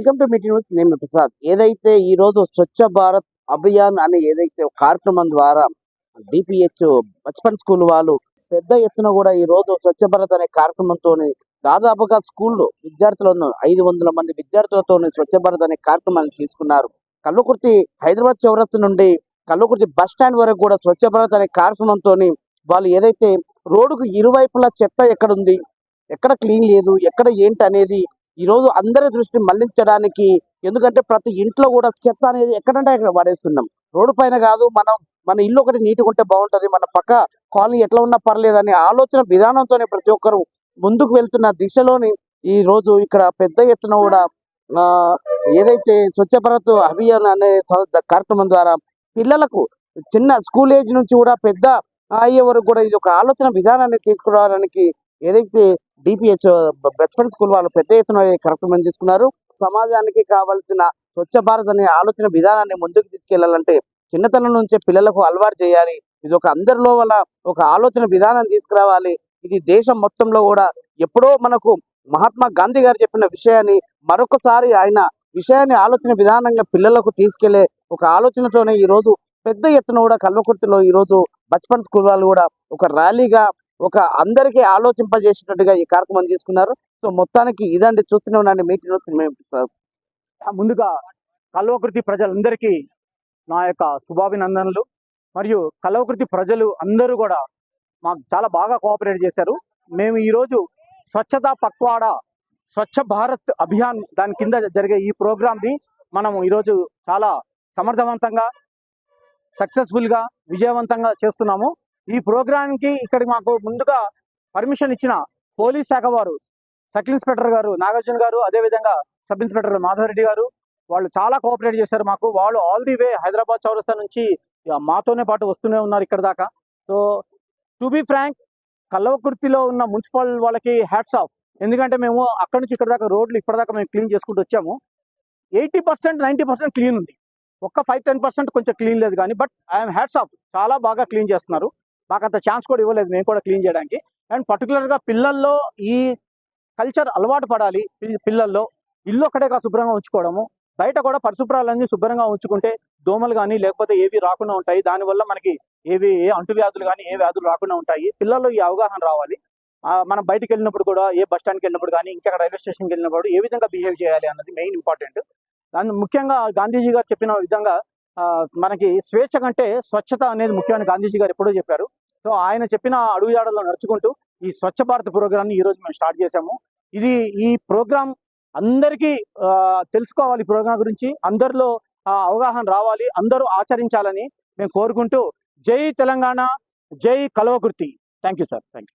Welcome to meeting news నేను ప్రసాద్. ఏదైతే ఈ రోజు స్వచ్ఛ భారత్ అభియాన్ అనే ఏదైతే కార్యక్రమం ద్వారా డిపిహెచ్ బచ్పన్ స్కూల్ వాళ్ళు పెద్ద ఎత్తున కూడా ఈ రోజు స్వచ్ఛ భారత్ అనే కార్యక్రమంతో దాదాపుగా స్కూల్లో విద్యార్థులను ఐదు వందల మంది విద్యార్థులతో స్వచ్ఛ భారత్ అనే కార్యక్రమాన్ని తీసుకున్నారు. కల్లుకుర్తి హైదరాబాద్ చౌరస్ నుండి కల్లుకుర్తి బస్ స్టాండ్ వరకు కూడా స్వచ్ఛ భారత్ అనే కార్యక్రమంతో వాళ్ళు ఏదైతే రోడ్డుకు ఇరువైపులా చెత్త ఎక్కడ ఉంది ఎక్కడ క్లీన్ లేదు ఎక్కడ ఏంటి అనేది ఈ రోజు అందరి దృష్టి మళ్ళించడానికి ఎందుకంటే ప్రతి ఇంట్లో కూడా చెత్త అనేది ఎక్కడంటే అక్కడ పడేస్తున్నాం రోడ్డు పైన కాదు మనం మన ఇల్లు ఒకటి నీట్గా ఉంటే బాగుంటది మన పక్క కాలనీ ఎట్లా ఉన్నా పర్లేదు ఆలోచన విధానంతోనే ప్రతి ఒక్కరు ముందుకు వెళ్తున్న దిశలోని ఈ రోజు ఇక్కడ పెద్ద ఎత్తున కూడా ఏదైతే స్వచ్ఛ భారత్ అభియాన్ అనే కార్యక్రమం ద్వారా పిల్లలకు చిన్న స్కూల్ ఏజ్ నుంచి కూడా పెద్ద అయ్యే వరకు కూడా ఇది ఒక ఆలోచన విధానాన్ని తీసుకురావడానికి ఏదైతే డిపిహెచ్ బెస్ట్ స్కూల్ వాళ్ళు పెద్ద ఎత్తున కార్యక్రమం తీసుకున్నారు సమాజానికి కావాల్సిన స్వచ్ఛ భారత్ అనే ఆలోచన విధానాన్ని ముందుకు తీసుకెళ్ళాలంటే చిన్నతనం నుంచే పిల్లలకు అలవాటు చేయాలి. ఇది ఒక అందరిలో వల్ల ఒక ఆలోచన విధానం తీసుకురావాలి. ఇది దేశం మొత్తంలో కూడా ఎప్పుడో మనకు మహాత్మా గాంధీ గారు చెప్పిన విషయాన్ని మరొకసారి ఆయన విషయాన్ని ఆలోచన విధానంగా పిల్లలకు తీసుకెళ్ళే ఒక ఆలోచనతోనే ఈ రోజు పెద్ద ఎత్తున కూడా కల్వకుర్తిలో ఈ రోజు బచ్పన్ స్కూల్ వాళ్ళు కూడా ఒక ర్యాలీగా ఒక అందరికీ ఆలోచింపజేసినట్టుగా ఈ కార్యక్రమం తీసుకున్నారు. సో మొత్తానికి ఇదండి చూస్తూనే ఉండండి. మీటింగ్ మేము ముందుగా కల్వకృతి ప్రజలందరికీ నా యొక్క శుభాభినందనలు. మరియు కల్వకృతి ప్రజలు అందరూ కూడా మాకు చాలా బాగా కోఆపరేట్ చేశారు. మేము ఈరోజు స్వచ్ఛతా పక్వాడ స్వచ్ఛ భారత్ అభియాన్ దాని కింద జరిగే ఈ ప్రోగ్రామ్ని మనం ఈరోజు చాలా సమర్థవంతంగా సక్సెస్ఫుల్గా విజయవంతంగా చేస్తున్నాము. ఈ ప్రోగ్రాంకి ఇక్కడ మాకు ముందుగా పర్మిషన్ ఇచ్చిన పోలీస్ శాఖ వారు సబ్ ఇన్స్పెక్టర్ గారు నాగార్జున గారు అదేవిధంగా సబ్ ఇన్స్పెక్టర్ మాధవరెడ్డి గారు వాళ్ళు చాలా కోఆపరేట్ చేశారు మాకు. వాళ్ళు ఆల్ ది వే హైదరాబాద్ చౌరస్తా నుంచి ఇక మాతోనే పాటు వస్తూనే ఉన్నారు ఇక్కడ దాకా. సో టు బి ఫ్రాంక్ కల్లవకుర్తిలో ఉన్న మున్సిపల్ వాళ్ళకి హ్యాట్స్ ఆఫ్. ఎందుకంటే మేము అక్కడ నుంచి ఇక్కడ దాకా రోడ్లు ఇప్పటిదాకా మేము క్లీన్ చేసుకుంటూ వచ్చాము. Eighty percent ninety percent clean ఉంది. ఒక్క ఫైవ్ టెన్ పర్సెంట్ కొంచెం క్లీన్ లేదు కానీ బట్ ఐఎమ్ హ్యాట్స్ ఆఫ్. చాలా బాగా క్లీన్ చేస్తున్నారు. మాకు అంత ఛాన్స్ కూడా ఇవ్వలేదు మేము కూడా క్లీన్ చేయడానికి. అండ్ పర్టికులర్గా పిల్లల్లో ఈ కల్చర్ అలవాటు పడాలి పిల్లల్లో. ఇల్లు ఒక్కడే కాదు శుభ్రంగా ఉంచుకోవడము. బయట కూడా పరిశుభ్రాలన్నీ శుభ్రంగా ఉంచుకుంటే దోమలు కానీ లేకపోతే ఏవి రాకుండా ఉంటాయి. దానివల్ల మనకి ఏవి ఏ అంటువ్యాధులు కానీ ఏ వ్యాధులు రాకుండా ఉంటాయి. పిల్లల్లో ఈ అవగాహన రావాలి. ఆ, మనం బయటకు వెళ్ళినప్పుడు కూడా ఏ బస్ స్టాండ్కి వెళ్ళినప్పుడు కానీ ఇంకా రైల్వే స్టేషన్కి వెళ్ళినప్పుడు ఏ విధంగా బిహేవ్ చేయాలి అన్నది మెయిన్ ఇంపార్టెంట్. దాన్ని ముఖ్యంగా గాంధీజీ గారు చెప్పిన విధంగా ఆ, మనకి స్వేచ్ఛ కంటే స్వచ్ఛత అనేది ముఖ్యమైన గాంధీజీ గారు ఎప్పుడూ చెప్పారు. సో ఆయన చెప్పిన అడుగుజాడల్లో నడుచుకుంటూ ఈ స్వచ్ఛ భారత్ ప్రోగ్రామ్ని ఈ రోజు మేము స్టార్ట్ చేసాము ఇది ఈ ప్రోగ్రామ్ అందరికీ తెలుసుకోవాలి ప్రోగ్రాం ప్రోగ్రామ్ గురించి. అందరిలో అవగాహన రావాలి అందరూ ఆచరించాలని మేము కోరుకుంటూ జై తెలంగాణ జై Kalwakurthy. Thank you sir. Thank you